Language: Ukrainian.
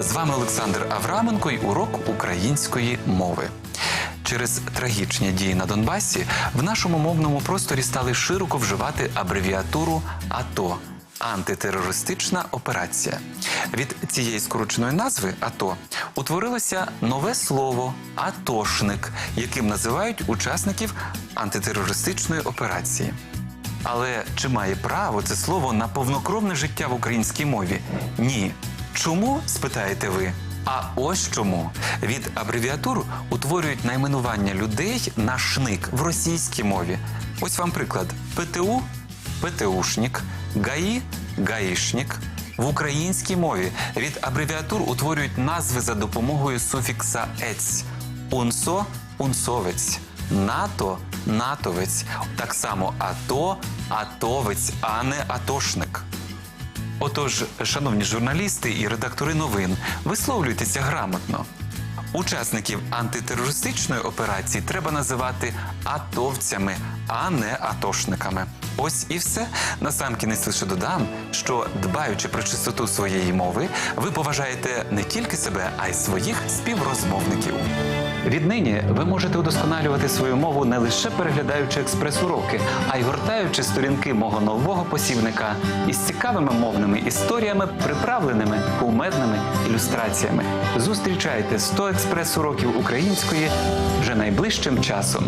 З вами Олександр Авраменко і урок української мови. Через трагічні дії на Донбасі в нашому мовному просторі стали широко вживати абревіатуру АТО антитерористична операція. Від цієї скороченої назви АТО утворилося нове слово атошник, яким називають учасників антитерористичної операції. Але чи має право це слово на повнокровне життя в українській мові? Ні. Чому спитаєте ви? А ось чому від абревіатур утворюють найменування людей на шник в російській мові. Ось вам приклад: ПТУ ПТУшник, ГАІ гаїшник. В українській мові від абревіатур утворюють назви за допомогою суфікса ець, УНСО унсовець, НАТО натовець, так само АТО атовець, а не атошник. Отож, шановні журналісти і редактори новин, висловлюйтеся грамотно. Учасників антитерористичної операції треба називати атовцями, а не атошниками. Ось і все. Насамкінець лише додам, що дбаючи про чистоту своєї мови, ви поважаєте не тільки себе, а й своїх співрозмовників. Віднині ви можете удосконалювати свою мову не лише переглядаючи експрес-уроки, а й гортаючи сторінки мого нового посібника із цікавими мовними історіями, приправленими кумедними ілюстраціями. Зустрічайте 100 експрес-уроків української вже найближчим часом.